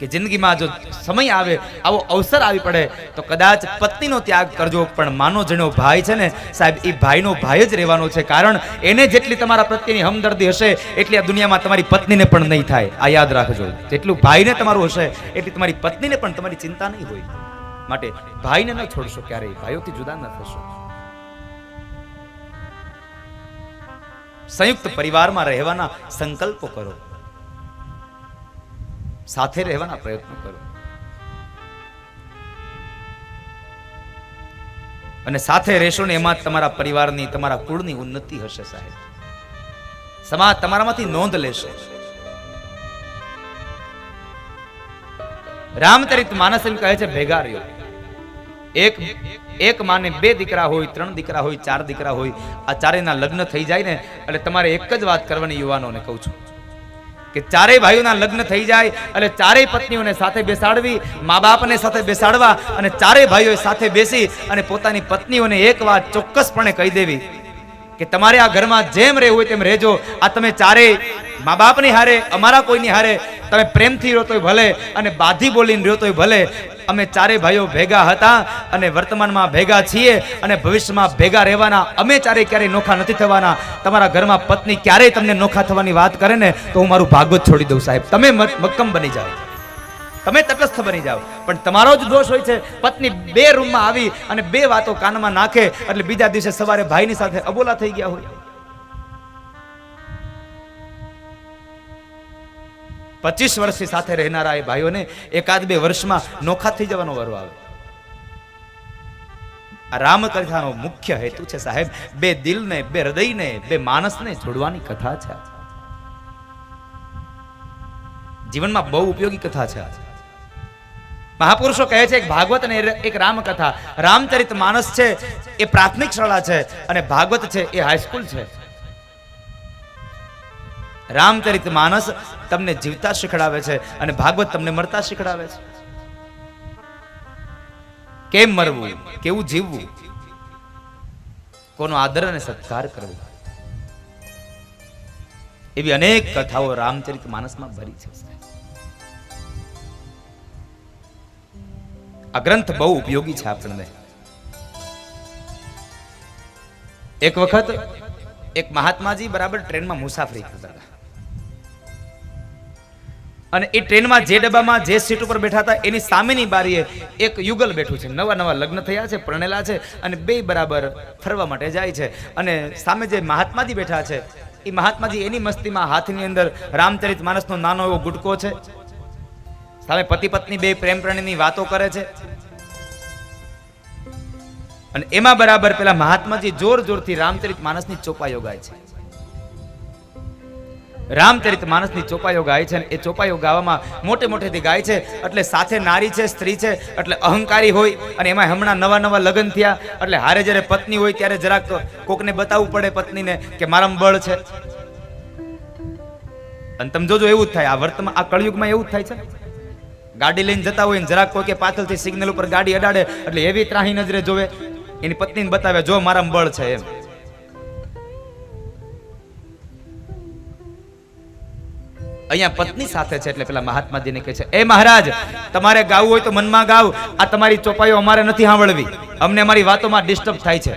કે જિંદગીમાં જો સમય આવે, આવો અવસર આવી પડે, તો કદાચ પત્નીનો ત્યાગ કરજો. પણ માનો જેનો ભાઈ છે ને, સાહેબ, એ ભાઈનો ભાઈ જ રહેવાનો છે. કારણ એને જેટલી તમારા પ્રત્યેની હમદર્દી હશે, એટલી આ દુનિયામાં તમારી પત્નીને પણ નહીં થાય. આ યાદ રાખજો. જેટલું ભાઈને તમારું હશે, એટલી તમારી પત્નીને પણ તમારી ચિંતા નહીં હોય. માટે ભાઈને ન છોડશો ક્યારેય. ભાઈઓથી જુદા ન થશો. સંયુક્ત પરિવારમાં રહેવાના સંકલ્પો કરો. સાથે રહેવાના પ્રયત્નો કરો. અને સાથે રહેશો ને એમાં તમારા પરિવારની, તમારા કુળની ઉન્નતિ હશે સાહેબ. સમાજ તમારામાંથી નોંધ લેશે. રામચરિત માનસ એમ કહે છે, ભેગા રહ્યો. એક એક માને બે દીકરા હોય, ત્રણ દીકરા હોય, ચાર દીકરા હોય, આ ચારેયના લગ્ન થઈ જાય ને, એટલે તમારે એક જ વાત કરવાની યુવાનોને કહું છું. કે ચારેય ભાઈઓના લગ્ન થઈ જાય એટલે ચારેય પત્નીઓને સાથે બેસાડવી મા બાપને સાથે બેસાડવા અને ચારેય ભાઈઓ સાથે બેસી અને પોતાની પત્નીઓને એક વાત ચોક્કસપણે કહી દેવી. કે તમારે આ ઘરમાં જેમ રહેવું હોય તેમ રહેજો. આ તમે ચારેય મા બાપની હારે, અમારા કોઈની હારે તમે પ્રેમથી રહ્યો તોય ભલે અને બાધી બોલીને રહ્યો તોય ભલે. અમે ચારે ભાઈઓ ભેગા હતા અને વર્તમાનમાં ભેગા છીએ અને ભવિષ્યમાં ભેગા રહેવાના. અમે ચારે ક્યારેય નોખા નથી થવાના. તમારા ઘરમાં પત્ની ક્યારેય તમને નોખા થવાની વાત કરે ને તો હું મારું ભાગવત છોડી દઉં સાહેબ. તમે મક્કમ બની જાઓ. તમે તટસ્થ બની જાઓ. પણ તમારો જ દોષ હોય છે, પત્ની બે રૂમમાં આવી અને બે વાતો કાનમાં નાખે, એટલે બીજા દિવસે સવારે ભાઈની સાથે અબોલા થઈ ગયા હોય. પચીસ વર્ષથી સાથે રહેનારા એ ભાઈઓને એકાદ બે વર્ષમાં નોખા થઈ જવાનો વારો આવે. આ રામકથાનો મુખ્ય હેતુ છે સાહેબ, બે દિલને, બે હૃદયને, બે માણસને જોડવાની કથા છે. જીવનમાં બહુ ઉપયોગી કથા છે આ. મહાપુરુષો કહે છે, એક ભાગવત અને એક રામકથા. રામચરિત માનસ છે, એ પ્રાથમિક શાળા છે અને ભાગવત છે, એ હાઈસ્કૂલ છે. રામચરિત માનસ તમને જીવતા શીખડાવે છે અને ભાગવત તમને મરતા શીખડાવે છે. કેમ મરવું? કેવું જીવવું? કોનો આદર અને સત્કાર કરવો? એવી અનેક કથાઓ રામચરિત માનસમાં ભરી છે. આ ગ્રંથ બહુ ઉપયોગી છે આપણને. એક વખત એક મહાત્માજી બરાબર ટ્રેનમાં મુસાફરી કરતા હતા. અને એ ટ્રેનમાં જે ડબ્બામાં જે સીટ ઉપર બેઠા હતા, એની સામેની બારીએ એક યુગલ બેઠું છે. નવા નવા લગ્ન થયા છે, પરણેલા છે અને બે બરાબર ફરવા માટે જાય છે. અને સામે જે મહાત્માજી બેઠા છે, એ મહાત્માજી એની મસ્તીમાં હાથની અંદર રામચરિત માનસનો નાનો એવો ગુટકો છે. સામે પતિ પત્ની બે પ્રેમ પ્રણયની વાતો કરે છે. અને એમાં બરાબર પેલા મહાત્માજી જોર જોરથી રામચરિત માનસની ચોપાઈઓ ગાય છે. રામચરિત માનસની ચોપાઈઓ ગાય છે એ ચોપાઈઓ ગાવામાં મોટે મોટેથી ગાય છે. એટલે સાથે નારી છે, સ્ત્રી છે, એટલે અહંકારી હોય અને એમાં હમણાં નવા નવા લગ્ન થયા. એટલે હારે જ્યારે પત્ની હોય ત્યારે જરાક કોકને બતાવવું પડે પત્નીને કે મારા બળ છે. અને તમે જોજો એવું જ થાય. આ વર્તમાન આ કળયુગમાં એવું જ થાય છે. ગાડી લઈને જતા હોય જરાક કોઈ કે પાછળથી સિગ્નલ ઉપર ગાડી અડાડે, એટલે એવી ત્રાહી નજરે જોવે. એની પત્નીને બતાવે, જો મારા બળ છે એમ. અહીંયા પત્ની સાથે છે એટલે પેલા મહાત્માજીને કહે છે, એ મહારાજ, તમારે ગાવું હોય તો મનમાં ગાવ. આ તમારી ચોપાઈઓ અમારે નથી સાંભળવી. અમને અમારી વાતોમાં ડિસ્ટર્બ થાય છે.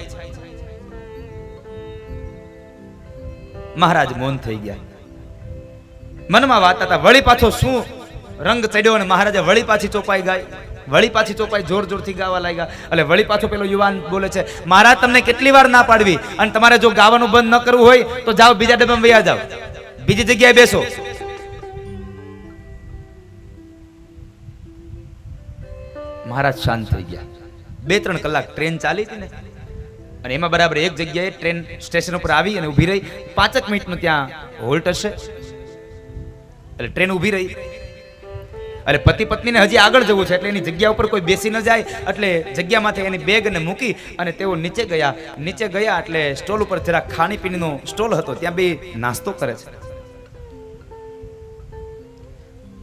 મહારાજ મૌન થઈ ગયા. મનમાં વાત હતા, વળી પાછો શું રંગ ચડ્યો અને મહારાજે વળી પાછી ચોપાઈ ગાય વળી પાછી ચોપાઈ જોર જોરથી ગાવા લાગ્યા. એટલે વળી પાછો પેલો યુવાન બોલે છે, મહારાજ, તમને કેટલી વાર ના પાડવી? અને તમારે જો ગાવાનું બંધ ન કરવું હોય, તો જાઓ બીજા ડબ્બામાં વયા જાઓ. બીજી જગ્યાએ બેસો. મહારાજ શાંત થઈ ગયા. બે ત્રણ કલાક ટ્રેન ચાલી હતી ને, અને એમાં બરાબર એક જગ્યાએ ટ્રેન સ્ટેશન ઉપર આવી અને ઊભી રહી. પાંચક મિનિટનું ત્યાં હોલ્ટ હશે. એટલે ટ્રેન ઊભી રહી. એટલે પતિ પત્નીને હજી આગળ જવું છે, એટલે એની જગ્યા ઉપર કોઈ બેસી ન જાય, એટલે જગ્યામાંથી એની બેગને મૂકી અને તેઓ નીચે ગયા. નીચે ગયા એટલે સ્ટોલ ઉપર જરા ખાણીપીણીનો સ્ટોલ હતો, ત્યાં બે નાસ્તો કરે છે.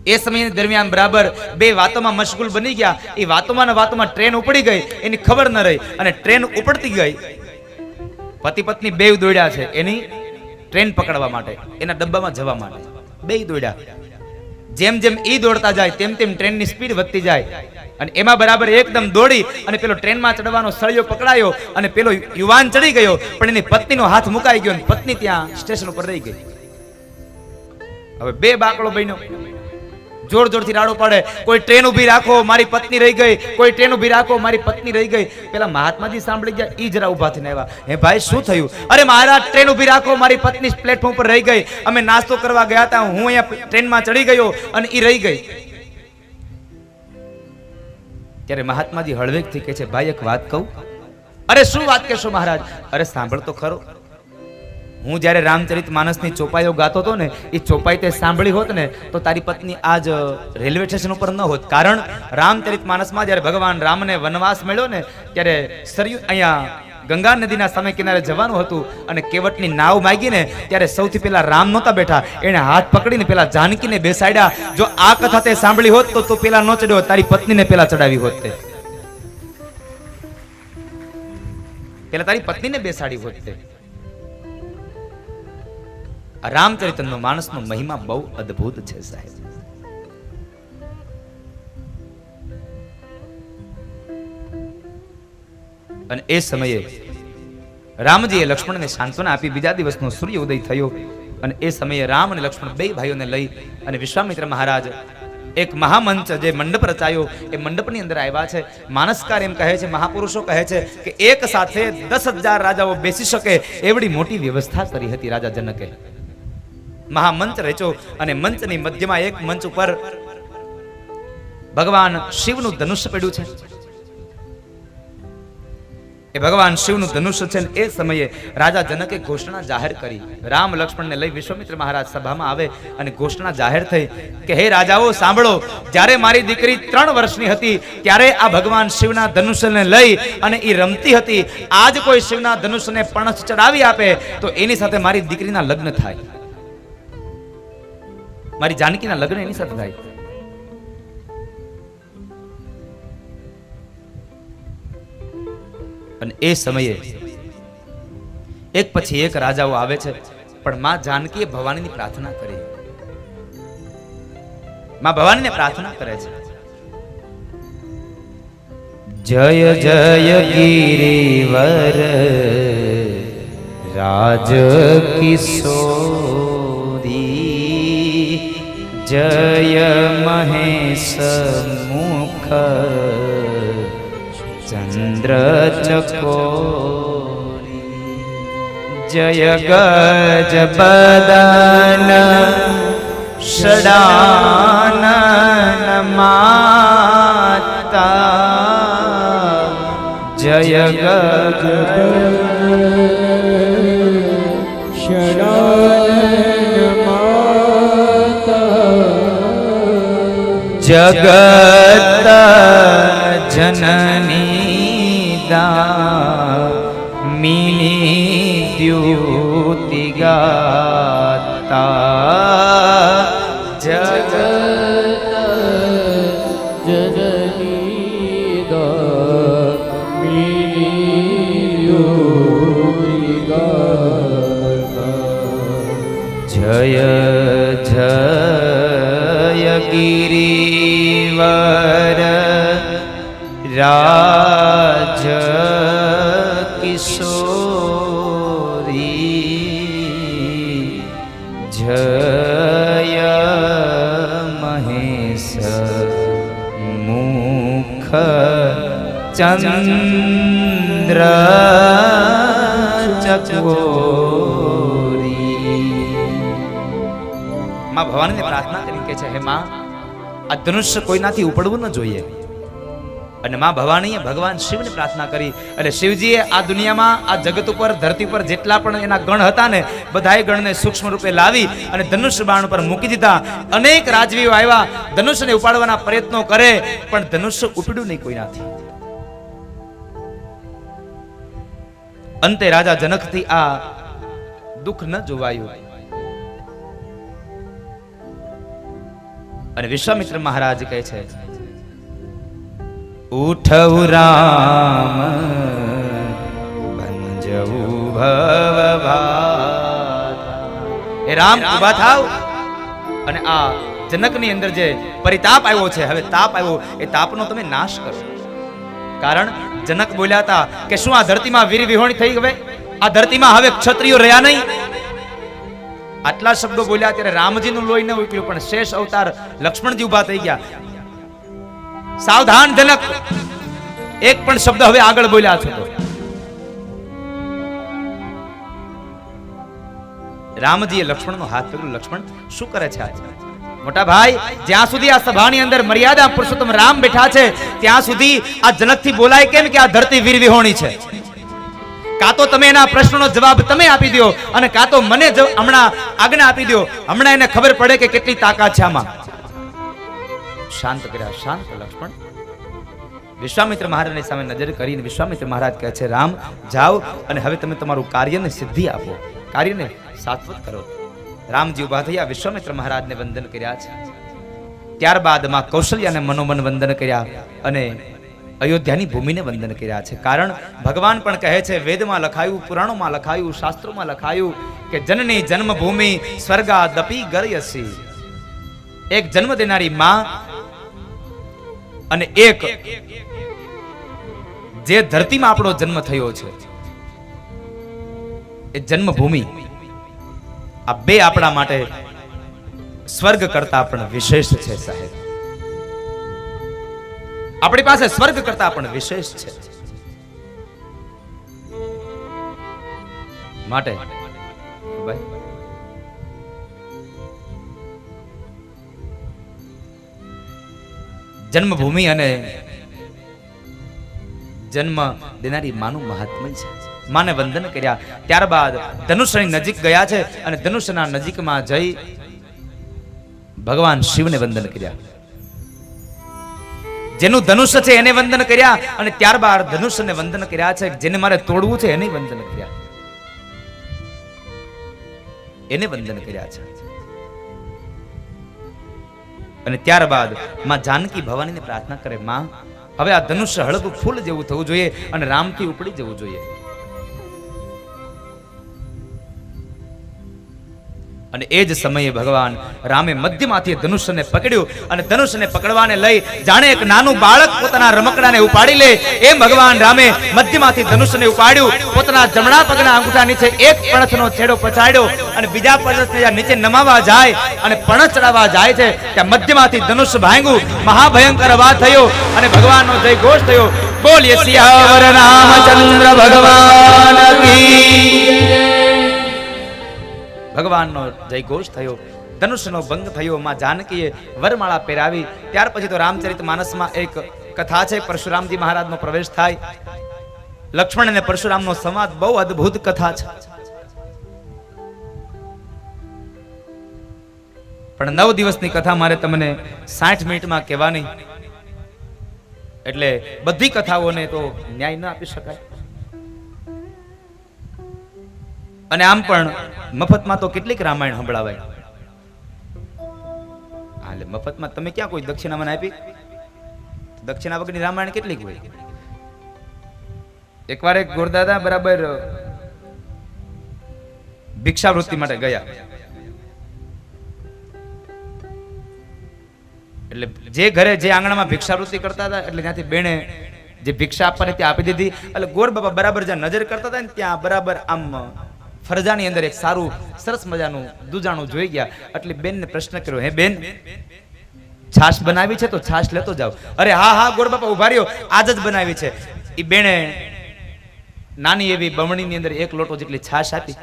એ સમય દરમિયાન બરાબર બે વાતોમાં મશગુલ બની ગયા. એ વાતોમાં ને વાતોમાં ટ્રેન ઉપડી ગઈ, એની ખબર ન રહી અને ટ્રેન ઉપડતી ગઈ. પતિ પત્ની બે દોડ્યા છે, એની ટ્રેન પકડવા માટે, એના ડબ્બામાં જવા માટે. બે દોડ્યા. જેમ જેમ ઈ દોડતા જાય, તેમ તેમ ટ્રેનની સ્પીડ વધતી જાય. અને એમાં બરાબર એકદમ દોડી અને પેલો ટ્રેનમાં ચડવાનો સળિયો પકડાયો અને પેલો યુવાન ચડી ગયો. પણ એની પત્નીનો હાથ મુકાઈ ગયો અને પત્ની ત્યાં સ્ટેશન ઉપર રહી ગઈ. હવે બે બાકડો બન્યો. જોર જોરથી રાડો પડે. કોઈ ટ્રેન ઊભી રાખો, મારી પત્ની રહી ગઈ. કોઈ ટ્રેન ઊભી રાખો, મારી પત્ની રહી ગઈ. પેલા મહાત્માજી સાંભળી ગયા એ જરા ઊભા થઈને આવ્યા. હે ભાઈ, શું થયું? અરે મહારાજ, ટ્રેન ઊભી રાખો, મારી પત્ની પ્લેટફોર્મ પર રહી ગઈ. અમે નાસ્તો કરવા ગયા હતા હું અહીંયા ટ્રેનમાં ચડી ગયો અને એ રહી ગઈ. ત્યારે મહાત્માજી હળવેકથી કહે છે, ભાઈ, એક વાત કહું. અરે, શું વાત કહેશો મહારાજ? અરે, સાંભળ તો ખરો. હું જ્યારે રામચરિત માનસની ચોપાઈઓ ગાતો હતો ને, એ ચોપાઈ તે સાંભળી હોત ને, તો તારી પત્ની આજ રેલવે સ્ટેશન ઉપર ન હોત. કારણ, રામચરિત માનસમાં જ્યારે ભગવાન રામને વનવાસ મળ્યો ને, ત્યારે સરયુ, અહીંયા ગંગા નદીના સામે કિનારે જવાનું હતું અને કેવટની નાવ માગીને, ત્યારે સૌથી પહેલા રામ નહોતા બેઠા. એને હાથ પકડીને પેલા જાનકીને બેસાડ્યા. જો આ કથા તે સાંભળી હોત, તો તું પેલા ન ચડ્યો તારી પત્નીને પેલા ચડાવી હોત તે. પેલા તારી પત્નીને બેસાડી હોત તે. આ માણસનો મહિમા બહુ અદ્ભુત છે, સાહેબ. અને એ સમયે રામજીએ લક્ષ્મણને સાંત્વના આપી બીજા દિવસનો સૂર્ય ઉદય થયો અને એ સમયે રામ અને લક્ષ્મણ બે ભાઈઓને લઈ અને વિશ્વામિત્ર મહારાજ એક મહામંચ જે મંડપ રચાયો, એ મંડપની અંદર આવ્યા છે. માનસકાર એમ કહે છે, મહાપુરુષો કહે છે કે એક સાથે દસ હજાર રાજાઓ બેસી શકે, એવડી મોટી વ્યવસ્થા કરી હતી રાજા જનકે. મહામંચ રચ્યો અને મંચની મધ્યમાં એક મંચ ઉપર ભગવાન શિવનું ધનુષ્ય પડ્યું છે. એ ભગવાન શિવનું ધનુષ્ય છે એ સમયે રાજા જનકે ઘોષણા જાહેર કરી. રામ લક્ષ્મણને લઈ વિશ્વમિત્ર મહારાજ સભામાં આવે અને ઘોષણા જાહેર થઈ કે, હે રાજાઓ, સાંભળો, જ્યારે મારી દીકરી ત્રણ વર્ષની હતી, ત્યારે આ ભગવાન શિવના ધનુષ્યને લઈ અને એ રમતી હતી. આજ કોઈ શિવના ધનુષ્યને પણસ ચડાવી આપે, તો એની સાથે મારી દીકરીના લગ્ન થાય. મારી જાનકીના લગ્ન એની સાથે થાય. અને એ સમયે એક પછી એક રાજાઓ આવે છે, પણ માં જાનકીએ ભવાનીની પ્રાર્થના કરી. માં ભવાનીને પ્રાર્થના કરે છે. જય જય ગિરિવર, રાજ કિશોરી. જય મહેશ મુખ ચંદ્ર ચકોરી જય ગજ બદન ષડાનન માતા જય ગજ જગત જનની દામિની દ્યુતિ ગાતા રાજ કિશોરી જય મહેશ મુખ ચંદ્ર ચકોરી માં ભવાનીને પ્રાર્થના કરી કે છે, હે માં, આ ધનુષ્ય કોઈનાથી ઉપડવું ન જોઈએ. અને માં ભવાનીએ ભગવાન શિવને પ્રાર્થના કરી. અને શિવજીએ આ દુનિયામાં, આ જગત ઉપર, ધરતી પર જેટલા પણ એના ગણ હતા ને, બધાએ ગણને સૂક્ષ્મ રૂપે લાવી અને ધનુષ બાણ ઉપર મૂકી દીધા. અનેક રાજવીઓ આવ્યા. ધનુષને ઉપાડવાના પ્રયત્નો કરે, પણ ધનુષ ઉપડ્યું નહીં કોઈનાથી. અંતે રાજા જનકથી આ દુઃખ ન જોવાયું. અને વિશ્વામિત્ર મહારાજ કહે છે ઉઠવ રામ. એ રામ ઊભા થાવ। અને આ જનકની અંદર જે પરિતાપ આવ્યો છે હવે તાપ આવ્યો એ તાપનો તમે નાશ કરો કારણ જનક બોલ્યા હતા કે શું આ ધરતીમાં વીર વિહોણી થઈ હવે આ ધરતીમાં હવે ક્ષત્રિયો રહ્યા નહીં? આટલા શબ્દો બોલ્યા ત્યારે રામજીનું લોહી ન ઉકળ્યું પણ શેષ અવતાર લક્ષ્મણજી ઊભા થઈ ગયા. સાવધાન જનક એક પણ શબ્દ હવે આગળ બોલ્યા છો રામજીએ રામજીએ લક્ષ્મણનો હાથ પકડ્યો. લક્ષ્મણ, શું કરે છે આજે? મોટા ભાઈ, જ્યાં સુધી આ સભાની અંદર મર્યાદા પુરુષોત્તમ રામ બેઠા છે, ત્યાં સુધી આ જનકથી બોલાય કેમ કે આ ધરતી વીર વિહોણી છે? કાં તો તમે એના પ્રશ્નનો જવાબ તમે આપી દો અને કાં તો મને હમણાં આજ્ઞા આપી દો. હમણાં એને ખબર પડે કે કેટલી તાકાત છે આમાં. શાંત કર્યા, શાંત લક્ષ્મણ. વિશ્વામિત્ર મહારાજની સામે નજર કરીને વિશ્વામિત્ર મહારાજ કહે છે, રામ, જાઓ અને હવે તમે તમારું કાર્યને સિદ્ધિ આપો. કાર્યને સાત્વત કરો. રામજી ઊભા થયા, વિશ્વામિત્ર મહારાજને વંદન કર્યા છે. ત્યારબાદ કૌશલ્યાને મનોમન વંદન કર્યા અને અયોધ્યાની ભૂમિને વંદન કર્યા છે. કારણ, ભગવાન પણ કહે છે, વેદમાં લખાયું, પુરાણોમાં લખાયું, શાસ્ત્રોમાં લખાયું કે જનની જન્મભૂમિ સ્વર્ગા દપી ગરયસી. એક જન્મ દેનારી માં અને એક જે ધરતીમાં આપણો જન્મ થયો છે, એ જન્મભૂમિ આ બે આપણા માટે સ્વર્ગ કરતા પણ વિશેષ છે સાહેબ. આપણી પાસે સ્વર્ગ કરતા પણ વિશેષ છે. માટે, ભાઈ જન્મભૂમિ અને જન્મ દેનારી માનું મહાત્મય છે. માને વંદન કર્યા. ત્યારબાદ ધનુષની નજીક ગયા છે અને ધનુષના નજીકમાં જઈ ભગવાન શિવને વંદન કર્યા. જેનું ધનુષ્ય છે એને વંદન કર્યા અને ત્યારબાદ ધનુષ્યને વંદન કર્યા છે. જેને મારે તોડવું છે એને વંદન કર્યા. એને વંદન કર્યા છે. અને ત્યારબાદમાં જાનકી ભવાનીને પ્રાર્થના કરે, માં, હવે આ ધનુષ્ય હળગ ફૂલ જેવું થવું જોઈએ અને રામથી ઉપડી જવું જોઈએ. અને એ જ સમયે ભગવાન રામે મધ્યમાંથી ધનુષ્યને પકડ્યું અને ધનુષ્યને પકડવાને લઈ જાણે એક નાનું બાળક પોતાના રમકડાને ઉપાડી લે. એમ ભગવાન રામે મધ્યમાંથી ધનુષ્યને ઉપાડ્યું. પોતાના જમણા પગના અંગૂઠા નીચે એક પણસનો છેડો પછાડ્યો અને બીજા પણસને નીચે નમાવા જાય અને પણસ ચડાવવા જાય છે. ત્યાં મધ્યમાંથી ધનુષ્ય ભાંગ્યું. મહાભયંકર અવાજ થયો અને ભગવાનનો જય ઘોષ થયો બોલીએ સિયાવર રામચંદ્ર ભગવાન કી ભગવાનનો જય ઘોષ થયો. ધનુષનો ભંગ થયો, માં જાનકીએ વરમાળા પહેરાવી. ત્યાર પછી તો રામચરિત માનસમાં એક કથા છે, પરશુરામજી મહારાજનો પ્રવેશ થાય. લક્ષ્મણ અને પરશુરામનો સંવાદ બહુ અદ્ભુત કથા છે. પણ નવ દિવસની કથા મારે તમને સાઠ મિનિટમાં કહેવાની. એટલે બધી કથાઓને તો ન્યાય ન આપી શકાય. અને આમ પણ મફતમાં તો કેટલીક રામાયણ સંભળાવાય. હા, એટલે મફતમાં તમે ક્યાં કોઈ દક્ષિણા મને આપી? દક્ષિણા વગરની રામાયણ કેટલીક હોય? એકવાર એક ગુરદાદા બરાબર ભિક્ષાવૃત્તિ માટે ગયા. એટલે જે ઘરે જે આંગણામાં ભિક્ષાવૃત્તિ કરતા હતા, એટલે ત્યાંથી બેણે જે ભિક્ષા આપવાની ત્યાં આપી દીધી. એટલે ગોર બાબા બરાબર જ્યાં નજર કરતા હતા ને, ત્યાં બરાબર આમ ફરજાની અંદર એક સારું, સરસ મજાનું દૂજાણું જોઈ ગયા. એટલે બેનને પ્રશ્ન કર્યો, હે બેન, છાશ બનાવી છે તો છાશ લેતો જાવ અરે હા હા ગોર બાપા ઊભા રહ્યો. આજ જ બનાવી છે. એ બેણે નાની એવી બમણીની અંદર એક લોટો જેટલી છાશ આપી.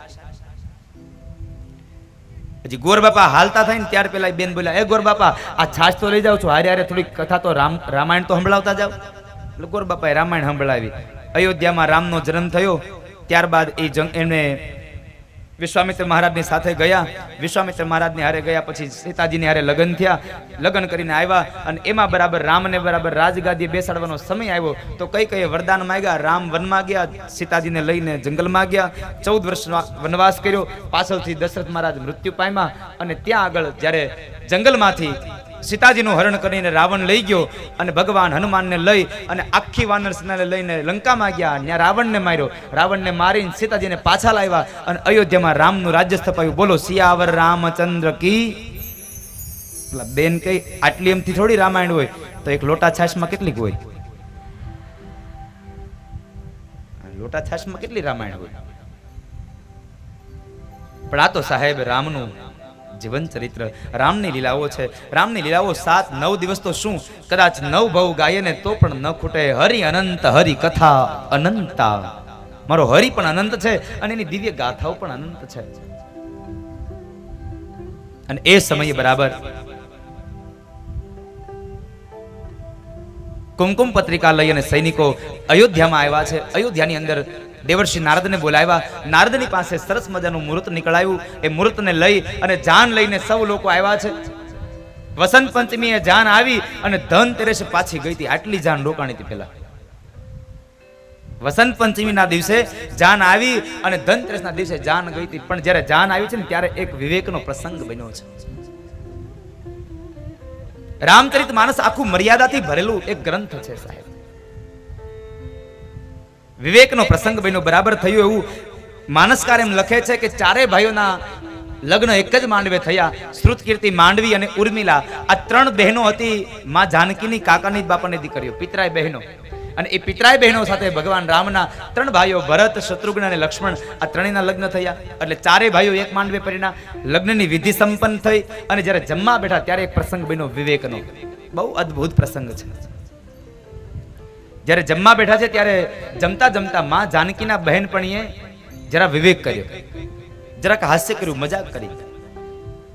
હજી ગોર બાપા હાલતા થાય ને ત્યાર પેલા બેન બોલ્યા, એ ગોર બાપા, આ છાશ તો લઈ જાવ છો. હારે હારે થોડીક કથા તો રામ, રામાયણ તો સંભળાવતા જાવ એટલે ગોર બાપાએ રામાયણ સંભળાવી. અયોધ્યામાં રામનો જન્મ થયો. ત્યારબાદ એ જંગ, એમને વિશ્વામિત્ર મહારાજની સાથે ગયા. વિશ્વામિત્ર મહારાજની હારે ગયા, પછી સીતાજીની હારે લગ્ન થયા. લગ્ન કરીને આવ્યા અને એમાં બરાબર રામને બરાબર રાજગાદી બેસાડવાનો સમય આવ્યો. તો કઈ કઈ વરદાન માંગ્યા? રામ વનમાં ગયા, સીતાજીને લઈને જંગલમાં ગયા. ચૌદ વર્ષ વનવાસ કર્યો. પાછળથી દશરથ મહારાજ મૃત્યુ પામ્યા અને ત્યાં આગળ જ્યારે જંગલમાંથી સીતાજીનું હરણ કરીને રાવણ લઈ ગયો અને ભગવાન હનુમાનને લઈ અને આખી વાનર સેનાને લઈને લંકામાં ગયા. ત્યાં રાવણને માર્યો. રાવણને મારીને સીતાજીને પાછા લાવ્યા અને અયોધ્યામાં રામનું રાજ્ય સ્થપાયું. બોલો સિયાવર રામચંદ્ર કી બેન કઈ આટલી એમથી થોડી રામાયણ હોય. તો એક લોટા છાશમાં કેટલીક હોય? લોટા છાશમાં કેટલી રામાયણ હોય? પણ આ તો સાહેબ રામનું જીવન રામની લીલાઓ છે. રામની લીલાઓ સાત, નવ દિવસ તો શું? કદાચ નવ ભવ ગાય ને તો પણ ન ખૂટે. હરિ અનંત, હરિ કથા, અનંતા. મારો હરિ પણ અનંત છે અને એની દિવ્ય ગાથાઓ પણ અનંત છે. અને એ સમયે બરાબર કુમકુમ પત્રિકા લઈ અને સૈનિકો અયોધ્યામાં આવ્યા છે. અયોધ્યાની અંદર દેવર્ષિ નારદને બોલાવ્યા. નારદની પાસે સરસ મજાનું મુહૂર્ત નીકળાયું. એ મુહૂર્તને લઈ અને જાન લઈને સૌ લોકો આવ્યા છે. વસંત પંચમી એ જાન આવી અને ધનતેરસ પાછી ગઈ હતી. આટલી જાન રોકાણી હતી પેલા વસંત પંચમીના દિવસે જાન આવી અને ધનતેરસના દિવસે જાન ગઈ હતી. પણ જ્યારે જાન આવી છે ને ત્યારે એક વિવેકનો પ્રસંગ બન્યો છે. રામચરિત માનસ આખું મર્યાદાથી ભરેલું એક ગ્રંથ છે સાહેબ. વિવેકનો પ્રસંગ બન્યો, બરાબર થયું એવું. માનસકાર એમ લખે છે કે ચારેય ભાઈઓના લગ્ન એક જ માંડવે થયા. શ્રુત કીર્તિ માંડવી અને ઉર્મિલા. આ ત્રણ બહેનો હતી માં જાનકીની, કાકાની, બાપાની દીકરીઓ પિતરાય બહેનો. અને એ પિતરાય બહેનો સાથે ભગવાન રામના ત્રણ ભાઈઓ, ભરત, શત્રુઘ્ન અને લક્ષ્મણ, આ ત્રણેયના લગ્ન થયા. એટલે ચારેય ભાઈઓ એક માંડવે પરિણા. લગ્નની વિધિ સંપન્ન થઈ અને જ્યારે જમવા બેઠા ત્યારે એક પ્રસંગ બન્યો વિવેકનો. બહુ અદ્ભુત પ્રસંગ છે. જ્યારે જમવા બેઠા છે ત્યારે જમતા જમતા માં જાનકીના બહેનપણીએ જરા વિવેક કર્યો. જરાક હાસ્ય કર્યું, મજાક કરી.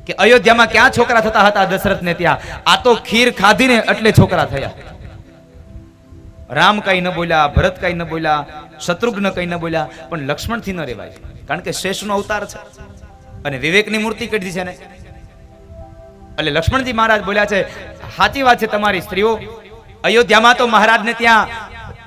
કે અયોધ્યામાં ક્યાં છોકરા થતા હતા દશરથને ત્યાં? આ તો ખીર ખાધીને એટલે છોકરા થયા. રામ કઈ ન બોલ્યા, ભરત કઈ ન બોલ્યા, શત્રુઘ્ન કઈ ન બોલ્યા, પણ લક્ષ્મણથી ન રેવાય. કારણ કે શેષનો અવતાર છે. અને વિવેકની મૂર્તિ કઢી છે ને. એટલે લક્ષ્મણજી મહારાજ બોલ્યા છે સાચી વાત છે તમારી સ્ત્રીઓ. અયોધ્યામાં તો મહારાજને ત્યાં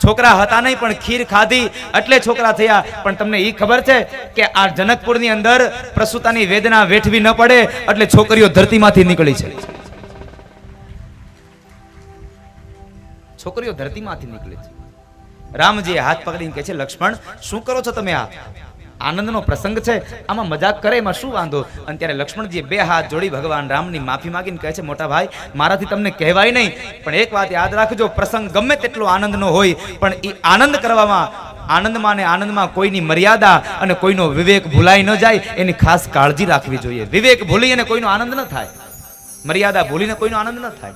છોકરા હતા નહીં, પણ ખીર ખાધી, એટલે છોકરા થયા. પણ તમને એ ખબર છે કે આ જનકપુરની અંદર પ્રસૂતાની વેદના વેઠવી ન પડે, એટલે છોકરીઓ ધરતીમાંથી નીકળી છે. છોકરીઓ ધરતીમાંથી નીકળે છે. રામજી હાથ પકડીને કહે છે, લક્ષ્મણ, શું કરો છો તમે આ? આનંદનો પ્રસંગ છે. આમાં મજાક કરે, એમાં શું વાંધો? અને ત્યારે લક્ષ્મણજીએ બે હાથ જોડી ભગવાન રામની માફી માંગીને કહે છે, મોટા ભાઈ, મારાથી તમને કહેવાય નહીં, પણ એક વાત યાદ રાખજો, પ્રસંગ ગમે તેટલો આનંદનો હોય, પણ એ આનંદ કરવામાં, આનંદમાં ને આનંદમાં કોઈની મર્યાદા અને કોઈનો વિવેક ભૂલાઈ ન જાય, એની ખાસ કાળજી રાખવી જોઈએ. વિવેક ભૂલી અને કોઈનો આનંદ ન થાય. મર્યાદા ભૂલીને કોઈનો આનંદ ન થાય.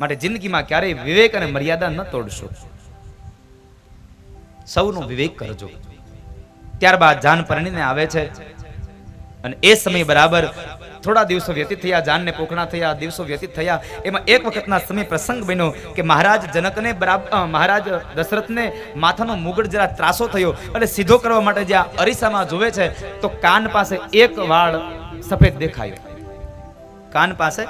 માટે જિંદગીમાં ક્યારેય વિવેક અને મર્યાદા ન તોડશો. સૌનો વિવેક કરજો. ત્યારબાદ જાન પરણીને આવે છે. અને એ સમય બરાબર થોડા દિવસો વ્યતીત થયા, જાનને પોખણા થયા, દિવસો વ્યતીત થયા. એમાં એક વખતના સમય પ્રસંગ બન્યો કે મહારાજ જનકને બરાબર મહારાજ દશરથને માથાનો મુગટ જરા ત્રાસો થયો અને સીધો કરવા માટે જ્યાં અરીસામાં જોવે છે, તો કાન પાસે એક વાળ સફેદ દેખાયો. કાન પાસે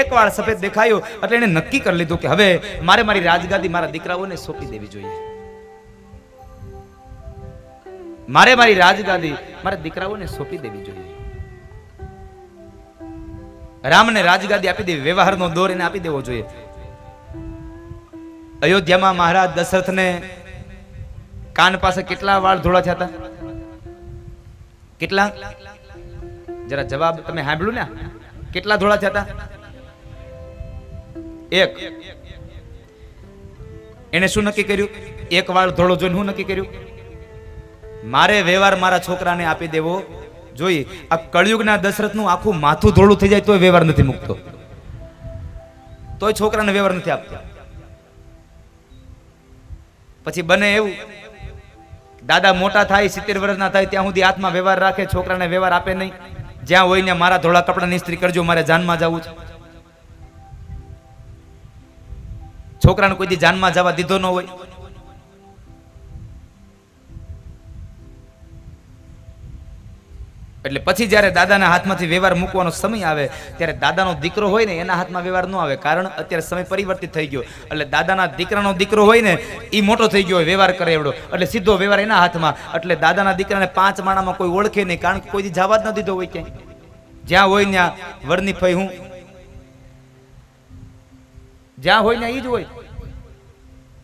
એક વાળ સફેદ દેખાયો, એટલે એને નક્કી કરી લીધું કે હવે મારે મારી રાજગાદી મારા દીકરાઓને સોંપી દેવી જોઈએ. મારે મારી રાજગાદી મારા દીકરાઓને સોંપી દેવી જોઈએ. રામને રાજગાદી આપી દેવી, વ્યવહારનો દોર એને આપી દેવો જોઈએ. અયોધ્યામાં મહારાજ દશરથને કાન પાસે કેટલા વાળ ધોળા થયા હતા? કેટલા? જરા જવાબ તમે સાંભળ્યું ને? કેટલા ધોળા થયા હતા? એક. એને શું નક્કી કર્યું? એક વાળ ધોળો જોઈને શું નક્કી કર્યું? મારે વ્યવહાર મારા છોકરાને આપી દેવો. જોઈએ આ કળિયુગના દશરથનું આખું માથું ધોળું થઈ જાય તોય વ્યવહાર નથી મૂકતો. તોય છોકરાને વ્યવહાર નથી આપતો. પછી બને એવું, દાદા મોટા થાય, સિત્તેર વર્ષના થાય, ત્યાં સુધી હાથમાં વ્યવહાર રાખે, છોકરાને વ્યવહાર આપે નહીં. જ્યાં હોય ને મારા ધોળા કપડાની ઇસ્ત્રી કરજો, મારે જાનમાં જવું છે. છોકરાને કોઈ જાનમાં જવા દીધો ન હોય. એટલે પછી જ્યારે દાદાના હાથમાંથી વ્યવહાર મૂકવાનો સમય આવે, ત્યારે દાદાનો દીકરો હોય ને, એના હાથમાં વ્યવહાર ન આવે. કારણ અત્યારે સમય પરિવર્તિત થઈ ગયો. એટલે દાદાના દીકરાનો દીકરો હોય ને એ મોટો થઈ ગયો વ્યવહાર કરે એવડો. એટલે સીધો વ્યવહાર એના હાથમાં. એટલે દાદાના દીકરાને પાંચ માણામાં કોઈ ઓળખે નહીં, કારણ કે કોઈ દી જવા જ ન દીધો હોય ક્યાંય. જ્યાં હોય ત્યાં વરની ફઈ હું. જ્યાં હોય ત્યાં એ જ હોય.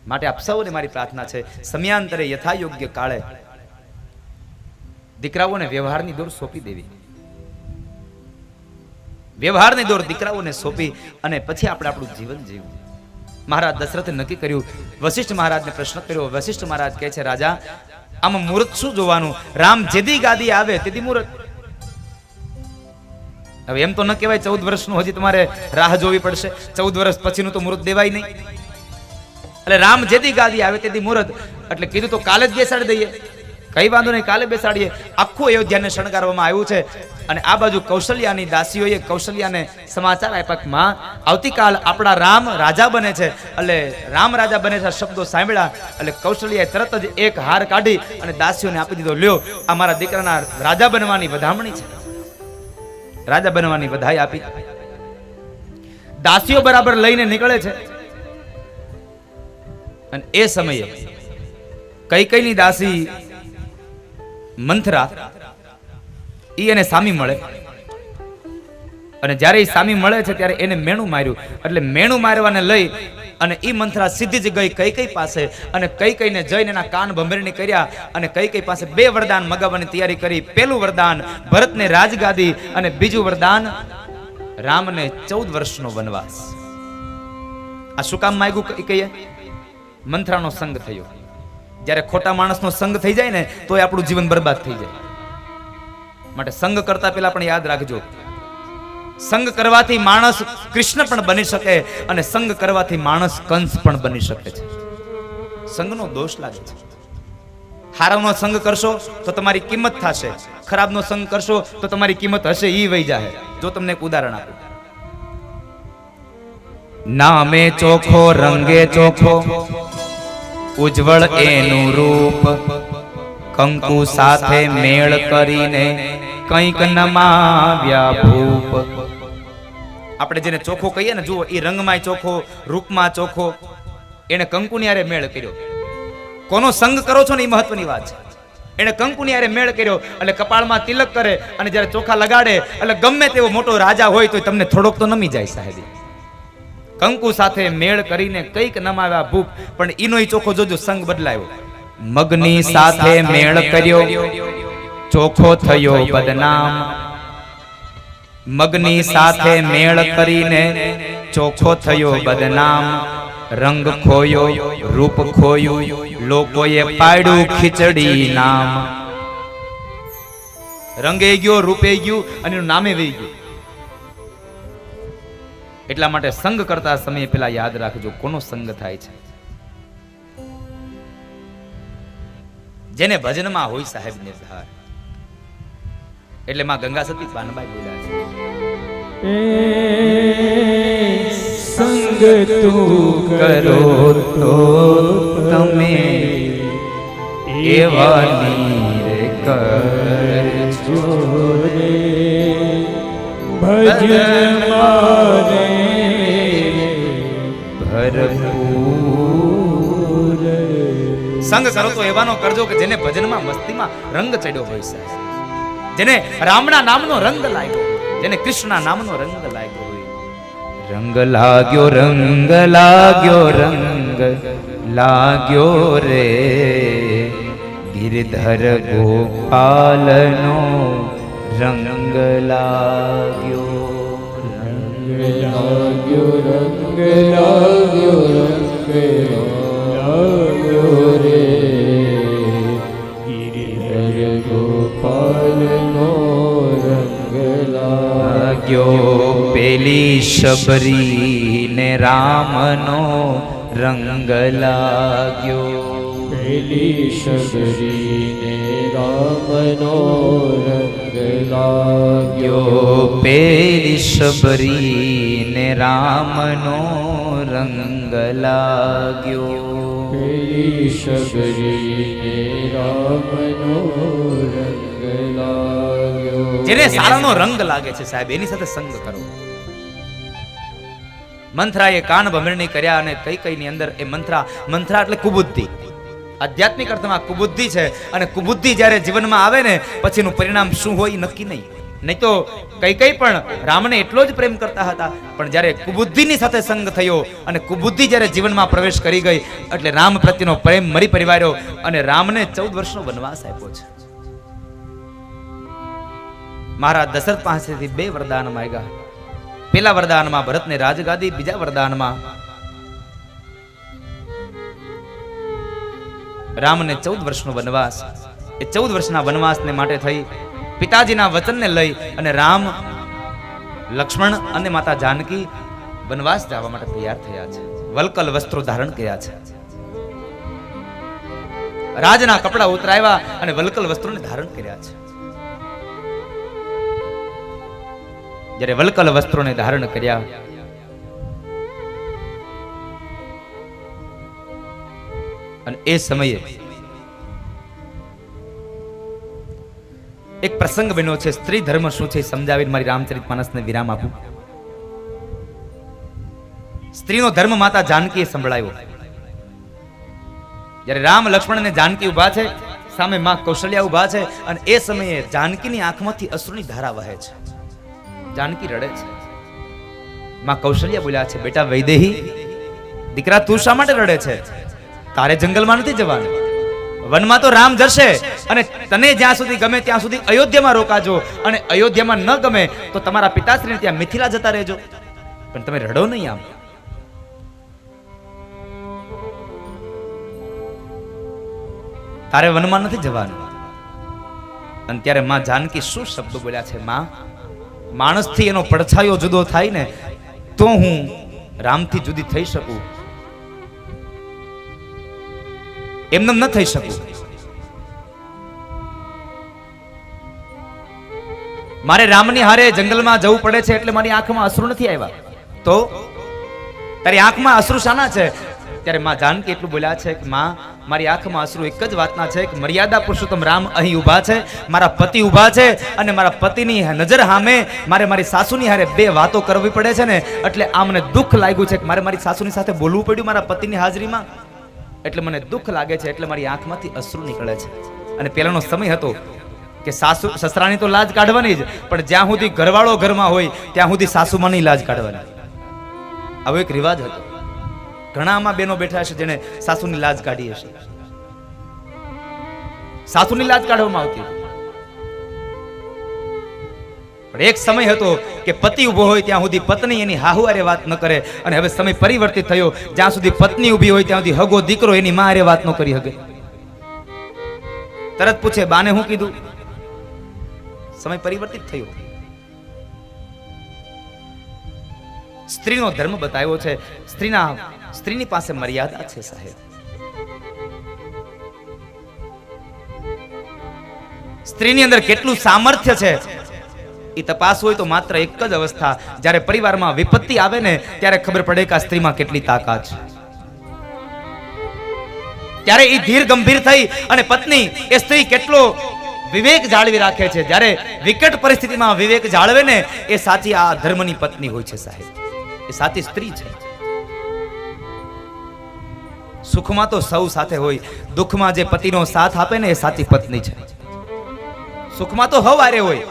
માટે આપ સૌને મારી પ્રાર્થના છે, સમયાંતરે યથાયોગ્ય કાળે દીકરાઓને વ્યવહારની દોર સોંપી દેવી. વ્યવહારની દોર દીકરાઓને સોંપી અને પછી આપણે આપણું જીવન જીવવું. મહારાજ દશરથે નક્કી કર્યું, વશિષ્ઠ મહારાજને પ્રશ્ન કર્યો, વશિષ્ઠ મહારાજ કહે છે, રાજા, આમાં મુહૂર્ત શું જોવાનું? રામ જેદી ગાદી આવે તેથી મુહૂર્ત. હવે એમ તો ન કહેવાય ચૌદ વર્ષનું હજી તમારે રાહ જોવી પડશે. ચૌદ વર્ષ પછીનું તો મુહૂર્ત દેવાય નહીં. એટલે રામ જેદી ગાદી આવે તેથી મુહૂર્ત. એટલે કીધું તો કાલે જ બેસાડી દઈએ. કઈ વાંધો નહીં, કાલે બેસાડીએ. આખું અયોધ્યાને શણગારવામાં આવ્યું છે. અને આ બાજુ કૌશલ્યાની દાસીઓએ કૌશલ્યાને સમાચાર આપ્યા માં, આવતીકાલ આપણા રામ રાજા બને છે. એટલે રામ રાજા બને છે શબ્દો સાંભળ્યા. એટલે કૌશલ્યાએ તરત જ એક હાર કાઢી અને દાસીઓને આપી દીધો, લ્યો, આ મારા દીકરાના રાજા બનવાની વધામણી છે. રાજા બનવાની વધાઈ આપી. દાસીઓ બરાબર લઈને નીકળે છે. અને એ સમયે કઈ કઈની દાસી મંથરા. એ એને સામી મળે. અને જ્યારે એ સામી મળે છે ત્યારે એને મેણું માર્યું. એટલે મેણું મારવાને લઈ અને એ મંથરા સીધી જ ગઈ કઈ કઈ પાસે અને કઈ કઈને જઈને એના કાન ભંભરણી કર્યા અને કઈ કઈ પાસે બે વરદાન મગાવવાની તૈયારી કરી. પેલું વરદાન ભરતને રાજગાદી અને બીજું વરદાન રામને ચૌદ વર્ષનો વનવાસ. આ શું કામ માંગ્યું કહીએ મંથરાનો સંગ થયો. જ્યારે ખોટા માણસનો સંગ થઈ જાય ને તો એ આપણું જીવન બરબાદ થઈ જાય. માટે સંગ કરતા પહેલા પણ યાદ રાખજો. સંગ કરવાથી માણસ કૃષ્ણ પણ બની શકે અને સંગ કરવાથી માણસ કંસ પણ બની શકે છે. સંગનો દોષ લાગે છે. હારાનો સંગ કરશો તો તમારી કિંમત થશે. ખરાબનો સંગ કરશો તો તમારી કિંમત હશે, ઈ વહી જાહે. જો તમને એક ઉદાહરણ આપું. નામે ચોખો, રંગે ચોખો ઉજ્જવળ એનું રૂપ. કંકુ સાથે મેળ કરીને કંઈક નમાવ્યા ભૂપ. આપણે જેને ચોખ્ખો કહીએ ને, જુઓ એ રંગમાં ચોખ્ખો રૂપમાં ચોખ્ખો એને કંકુની હારે મેળ કર્યો. કોનો સંગ કરો છો ને એ મહત્વની વાત છે. એને કંકુની હારે મેળ કર્યો, એટલે કપાળમાં તિલક કરે, અને જ્યારે ચોખા લગાડે, એટલે ગમે તેવો મોટો રાજા હોય તો તમને થોડોક તો નમી જાય સાહેબી. કંકુ સાથે મેળ કરીને કંઈક નમાવ્યા ભૂપ પણ ઈનો ચોખ્ખો જોજો સંગ બદલાયો. મગની સાથે મેળ કર્યો. ચોખ્ખો થયો બદનામ. મગની સાથે મેળ કરીને ચોખ્ખો થયો બદનામ. રંગ ખોયો રૂપ ખોયું. લોકોએ પાડ્યું ખીચડી નામ. રંગે ગયો રૂપે ગયું અને નામે વહી ગયું. એટલા માટે સંગ કરતા સમયે પેલા યાદ રાખજો કોનો સંગ થાય છે. જેને ભજનમાં હોય સાહેબ નિર્ધાર. એટલે માં ગંગા સતી પાનબાઈ બોલ્યા છે. સંગ તું કરો તો તમે એવા નીર કરજો ભજન ભરપૂર. સંગ કરો તો એવાનો કરજો કે જેને ભજનમાં મસ્તીમાં રંગ ચડ્યો હોય છે જેને રામના નામનો રંગ લાગ્યો જેને કૃષ્ણના નામનો રંગ લાગ્યો હોય. રંગ લાગ્યો રંગ લાગ્યો રંગ લાગ્યો રે. ગિરધર ગોપાલનો રંગ લાગ્યો. લાગ્યો રંગ લાગ્યો રંગ લાગ્યો રે ગિરિધર ગોપાલનો રંગ લાગ્યો પેલી શબરી ને રામનો રંગ લાગ્યો. પેલી શબરીને રામનો રંગ લાગ્યો યો શબરીને રામનો રંગ લાગ્યો પેલી શબરીને રામનો રંગ લાગ્યો જેને સારાનો રંગ લાગે છે સાહેબ એની સાથે સંગ કરો મંથરાએ કાન ભમરણી કર્યા અને કઈ કઈ ની અંદર એ મંથરા મંથરા એટલે કુબુદ્ધિ. આધ્યાત્મિક અર્થમાં કુબુદ્ધિ છે અને કુબુદ્ધિ જ્યારે જીવનમાં આવે ને, પછીનું પરિણામ શું હોય નક્કી નહીં. નહીં તો કઈ કઈ પણ રામને એટલો જ પ્રેમ કરતા હતા, પણ જ્યારે કુબુદ્ધિની સાથે સંગ થયો અને કુબુદ્ધિ જ્યારે જીવનમાં પ્રવેશ કરી ગઈ, એટલે રામ પ્રત્યેનો પ્રેમ મરી પરિવાર્યો અને રામને ચૌદ વર્ષનો વનવાસ આપ્યો છે. મારા દશરથ પાસેથી બે વરદાન માંગ્યા. પેલા વરદાનમાં ભરતને રાજગાદી, બીજા વરદાનમાં રામને ચૌદ વર્ષનો વનવાસ. એ ચૌદ વર્ષના વનવાસને માટે થઈ પિતાજીના વચનને લઈ અને રામ, લક્ષ્મણ અને માતા જાનકી વનવાસ જવા માટે તૈયાર થયા છે. વલકલ વસ્ત્રો ધારણ કર્યા છે. રાજના કપડા ઉતરાવ્યા અને વલકલ વસ્ત્રોને ધારણ કર્યા છે. જ્યારે વલકલ વસ્ત્રોને ધારણ કર્યા અને એ સમયે એક પ્રસંગ બન્યો છે, સ્ત્રી ધર્મ શું છે સમજાવીને મારી રામચરિત માનસને વિરામ આપું. સ્ત્રીનો ધર્મ માતા જાનકીએ સંભળાયો. જ્યારે રામ લક્ષ્મણ અને જાનકી ઊભા છે, સામે માં કૌશલ્યા ઊભા છે અને એ સમયે જાનકીની આંખમાંથી અશ્રુની ધારા વહે છે. જાનકી રડે છે. માં કૌશલ્યા બોલ્યા છે, બેટા વૈદેહી, દીકરા તું શા માટે રડે છે? તારે જંગલમાં નથી જવાનું. વનમાં તો રામ જશે અને તને જ્યાં સુધી ગમે ત્યાં સુધી અયોધ્યામાં રોકાજો. અને અયોધ્યામાં ન ગમે તો તમારા પિતાશ્રીને ત્યાં મિથિલા જતા રહેજો. પણ તમે રડો નહીં આમ. તારે વનમાં નથી જવાનું. અને ત્યારે માં જાનકી શું શબ્દો બોલ્યા છે માં? માણસથી એનો પડછાયો જુદો થાય ને, તો હું રામથી જુદી થઈ શકું. એમને ન થઈ શકું. મારે રામની હારે જંગલમાં જવું પડે છે એટલે મારી આંખમાં અશ્રુ નથી આવ્યા. તો? તારી આંખમાં અશ્રુ શાના છે? ત્યારે માં જાનકી એટલું બોલ્યા છે કે માં, મારી આંખમાં અશ્રુ એક જ વાતના છે કે મર્યાદા પુરુષોત્તમ રામ અહીં ઊભા છે, મારા પતિ ઊભા છે અને મારા પતિની નજર સામે મારે મારી સાસુની હારે બે વાતો કરવી પડે છે ને, એટલે આ મને દુઃખ લાગ્યું છે કે મારે મારી સાસુની સાથે બોલવું પડ્યું મારા પતિની હાજરીમાં. એટલે મને દુઃખ લાગે છે એટલે મારી આંખમાંથી અશ્રુ નીકળે છે. અને પહેલાનો સમય હતો કે સાસુ સસરાની તો લાજ કાઢવાની જ, પણ જ્યાં સુધી ઘરવાળો ઘરમાં હોય, ત્યાં સુધી સાસુમાની લાજ કાઢવાની. આવો એક રિવાજ હતો. ઘણામાં બેનો બેઠા હશે જેને સાસુની લાજ કાઢી હશે. સાસુની લાજ કાઢવામાં આવતી પણ એક સમય હતો કે પતિ ઊભો હોય ત્યાં સુધી પત્ની એની હાહુઆરે વાત ન કરે અને હવે સમય પરિવર્તિત થયો. જ્યાં સુધી પત્ની ઊભી હોય ત્યાં સુધી હગો દીકરો એની મારે વાત ન કરી શકે તરત પૂછે, બાને હું કીધું? સમય પરિવર્તિત થયો. સ્ત્રીનો ધર્મ બતાવ્યો છે, સ્ત્રીના, સ્ત્રીની પાસે મર્યાદા છે, સાહેબ. સ્ત્રીની અંદર કેટલું સામર્થ્ય છે? એ તપાસ હોય તો માત્ર એક જ અવસ્થા. જ્યારે પરિવારમાં વિપત્તિ આવે ને, ત્યારે ખબર પડે કે આ સ્ત્રીમાં કેટલી તાકાત છે. ત્યારે એ ધીર ગંભીર થઈ અને પત્ની એ સ્ત્રી કેટલો વિવેક જાળવી રાખે છે. જ્યારે વિકટ પરિસ્થિતિમાં વિવેક જાળવે ને, એ સાચી આ ધર્મની પત્ની હોય છે સાહેબ. એ સાચી સ્ત્રી છે. સુખમાં તો સૌ સાથે હોય. દુઃખમાં જે પતિનો સાથ આપે ને, એ સાચી પત્ની છે. સુખમાં તો હવ આરે હોય.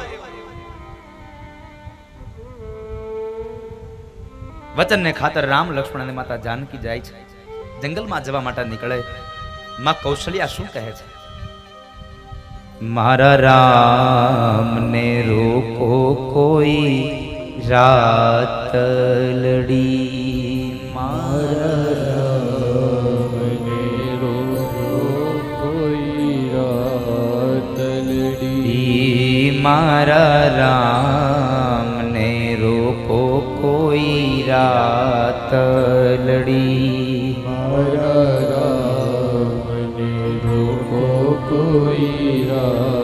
વચનને ખાતર રામ લક્ષ્મણ અને માતા જાનકી જાય છે. જંગલમાં જવા માટે નીકળે. માં કૌશલ્યા શું કહે છે? મારા રામને રોકો કોઈ રાત લડી મારા મને રોકો કોઈ રાતલડી મારા રામને રોકો કોઈ રાત